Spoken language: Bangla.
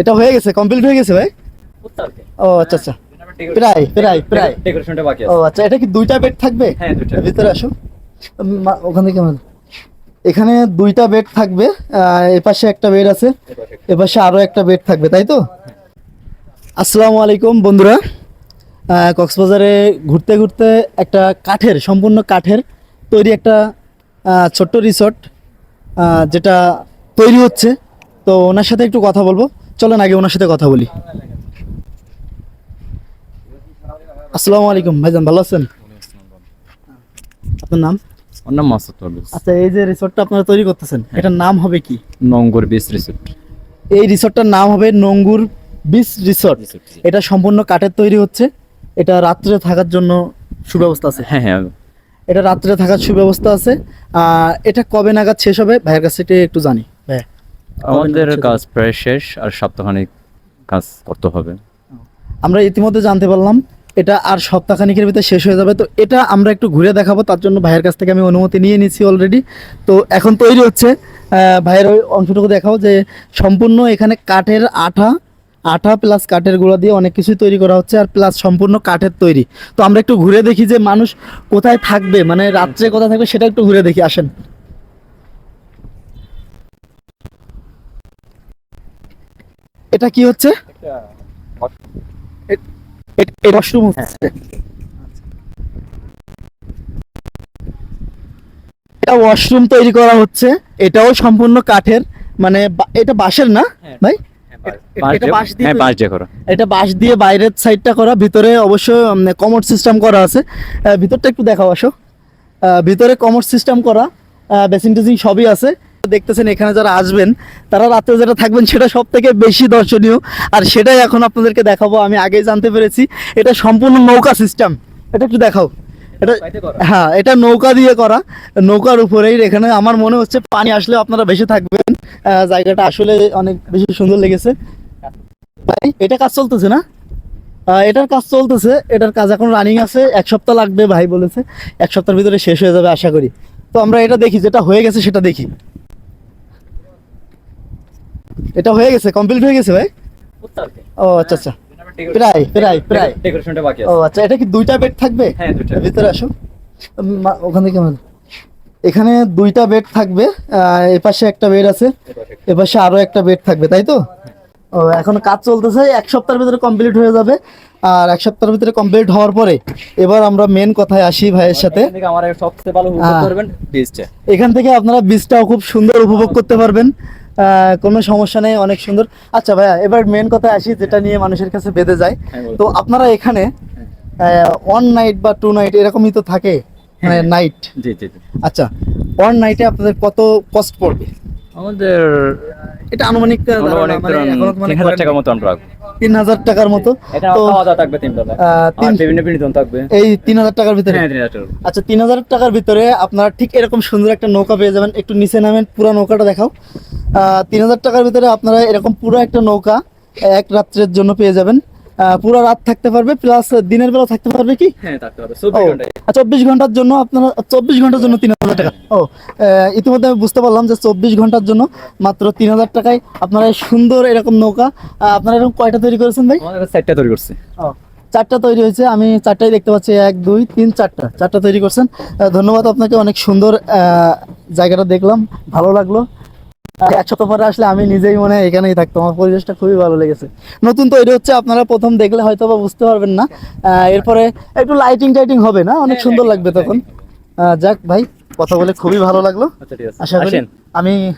এটা হয়ে গেছে কমপ্লিট হয়ে গেছে ভাই? ও আচ্ছা আচ্ছা। প্রায় প্রায় প্রায়। ডেকোরেশনটা বাকি আছে। ও আচ্ছা এটা কি দুইটা বেড থাকবে? হ্যাঁ, দুইটা। ভিতরে আসো ওখান কেমন এখানে দুইটা বেড থাকবে এপাশে একটা বেড আছে। এপাশে আরও একটা বেড থাকবে তাই তো? আসসালামু আলাইকুম বন্ধুরা। কক্সবাজারে ঘুরতে ঘুরতে একটা কাঠের সম্পূর্ণ কাঠের তৈরি একটা ছোট্ট রিসর্ট যেটা তৈরি হচ্ছে। তো ওনার সাথে একটু কথা বলব। চলেন আগে ওনার সাথে কথা বলি। আসসালামু আলাইকুম ভাইজান ভালো আছেন? আপনার নাম? ওর নাম মাসুদ পারভেজ আচ্ছা এই যে রিসর্টটা আপনারা তৈরি করতেছেন এটার নাম হবে কি? Nongor beach resort. এই রিসর্টটার নাম হবে নঙ্গুর বিচ রিসর্ট। এটা সম্পূর্ণ কাঠের তৈরি হচ্ছে। এটা রাত্রে থাকার জন্য সুব্যবস্থা আছে। হ্যাঁ হ্যাঁ এটা রাত্রে থাকার সুব্যবস্থা আছে। এটা কবে নাগাদ শেষ হবে? ভাইয়ের কাছে একটু জানি। আমাদের কাজ প্রায় শেষ আর সপ্তাহখানিক কাজ করতে হবে। আমরা ইতিমধ্যে জানতে পারলাম এটা আর সপ্তাহখানিকের ভিতরে শেষ হয়ে যাবে। তো এটা আমরা একটু ঘুরে দেখাবো তার জন্য ভাইয়ের কাছ থেকে আমি অনুমতি নিয়ে নিয়েছি অলরেডি তো এখন তৈরি হচ্ছে ভাইয়ের ওই অংশটুকু দেখাও যে সম্পূর্ণ এখানে কাঠের আঠা আঠা প্লাস কাঠের গুঁড়া দিয়ে অনেক কিছুই তৈরি করা হচ্ছে আর প্লাস সম্পূর্ণ কাঠের তৈরি। তো আমরা একটু ঘুরে দেখি যে মানুষ কোথায় থাকবে মানে রাত্রে কোথায় থাকবে সেটা একটু ঘুরে দেখি আসেন। এটা কি হচ্ছে? ওয়াশরুম হচ্ছে। এটা ওয়াশরুম তৈরি করা হচ্ছে। এটাও সম্পূর্ণ কাঠের মানে এটা বাঁশের না হ্যাঁ। ভাই? বাঁশ। এটা দিয়ে- বাঁশ দিয়ে হ্যাঁ তৈরি- বাঁশ দিয়ে করা। এটা বাঁশ দিয়ে বাইরের সাইডটা করা ভিতরে অবশ্যই কমোড সিস্টেম করা আছে। আহ, ভিতরটা একটু দেখাও আসো। ভিতরে কমোড সিস্টেম করা বেসিং টেসিং সবই আছে। দেখতেছেন এখানে যারা আসবেন তারা রাতে যেটা থাকবেন সেটা সব থেকে বেশি দর্শনীয়। আর সেটাই এখন আপনাদেরকে দেখাবো আমি আগেই জানতে পেরেছি। এটা সম্পূর্ণ নৌকা সিস্টেম এটা একটু দেখাও। এটা হ্যাঁ এটা নৌকা দিয়ে করা। নৌকার উপরেই এখানে আমার মনে হচ্ছে পানি আসলে আপনারা বেশি থাকবেন। জায়গাটা আসলে অনেক বেশি সুন্দর লেগেছে। ভাই এটা কাজ চলতেছে না? এটার কাজ চলতেছে। এটার কাজ এখন রানিং আছে। এক সপ্তাহ লাগবে ভাই বলেছে। এক সপ্তাহের ভিতরে শেষ হয়ে যাবে আশা করি। তো আমরা এটা দেখি যেটা হয়ে গেছে সেটা দেখি। এটা হয়ে গেছে কমপ্লিট হয়ে গেছে ভাই? ও আচ্ছা আচ্ছা। প্রায় প্রায় প্রায়। ডেকোরেশনটা বাকি আছে। ও আচ্ছা এটা কি দুইটা বেড থাকবে? হ্যাঁ, দুইটা। ভিতরে আসো ওখান কেমন এখানে দুইটা বেড থাকবে এপাশে একটা বেড আছে এপাশে আরও একটা বেড থাকবে তাই তো? ও এখন কাজ চলতেছে এক সপ্তাহের ভিতরে কমপ্লিট হয়ে যাবে আর এক সপ্তাহের ভিতরে কমপ্লিট হওয়ার পরে এবার আমরা মেন কথায় আসি ভাইয়ের সাথে। এখান থেকে আমার সবচেয়ে ভালো উপভোগ হ্যাঁ। এখান থেকে আপনারা বীজটাও খুব সুন্দর উপভোগ করতে পারবেন। কোনো সমস্যা নেই অনেক সুন্দর। আচ্ছা ভাইয়া এবার মেন কথা আসি যেটা নিয়ে মানুষের কাছে বেঁধে যায়। হ্যাঁ, তো আপনারা এখানে ওয়ান নাইট বা টু নাইট এরকমই তো থাকে মানে হ্যাঁ। নাইট জি জি আচ্ছা ওয়ান নাইটে আপনাদের কত কস্ট পড়বে? আমাদের এটা আনুমানিক মানে এখনও মানে টাকার মতো আমরা রাখব। তিন হাজার টাকার মতো। তো থাকবে বিভিন্ন বিনোদন থাকবে। এই তিন হাজার টাকার ভিতরে? হ্যাঁ আচ্ছা তিন হাজার টাকার ভিতরে আপনারা ঠিক এরকম সুন্দর একটা নৌকা পেয়ে যাবেন। একটু নিচে নামেন পুরো নৌকাটা দেখাও। তিন হাজার টাকার ভিতরে আপনারা এরকম পুরো একটা নৌকা এক রাত্রের জন্য পেয়ে যাবেন। পুরো রাত থাকতে পারবে প্লাস দিনের বেলা থাকতে পারবে কি? হ্যাঁ চব্বিশ ঘণ্টার জন্য আপনারা চব্বিশ ঘণ্টার জন্য তিন হাজার টাকা। ও ইতিমধ্যে আমি বুঝতে পারলাম যে চব্বিশ ঘণ্টার জন্য মাত্র তিন হাজার টাকায় আপনারা সুন্দর এরকম নৌকা আপনারা এরকম কয়টা তৈরি করেছেন ভাই? চারটা তৈরি করছে। ও, চারটা তৈরি হয়েছে আমি চারটাই দেখতে পাচ্ছি এক দুই তিন চারটা চারটা তৈরি করছেন। ধন্যবাদ আপনাকে অনেক সুন্দর আহ, জায়গাটা দেখলাম ভালো লাগল। এক সপ্তাহ পরে আসলে আমি নিজেই মনে হয় এখানেই থাকতো আমার পরিবেশটা খুবই ভালো লেগেছে। নতুন তো এটা হচ্ছে আপনারা প্রথম দেখলে হয়তো বা বুঝতে পারবেন না। আহ, এরপরে একটু লাইটিং টাইটিং হবে না? অনেক সুন্দর লাগবে তখন। আহ, যাক ভাই কথা বলে খুবই ভালো লাগল। আচ্ছা আশা করি আমি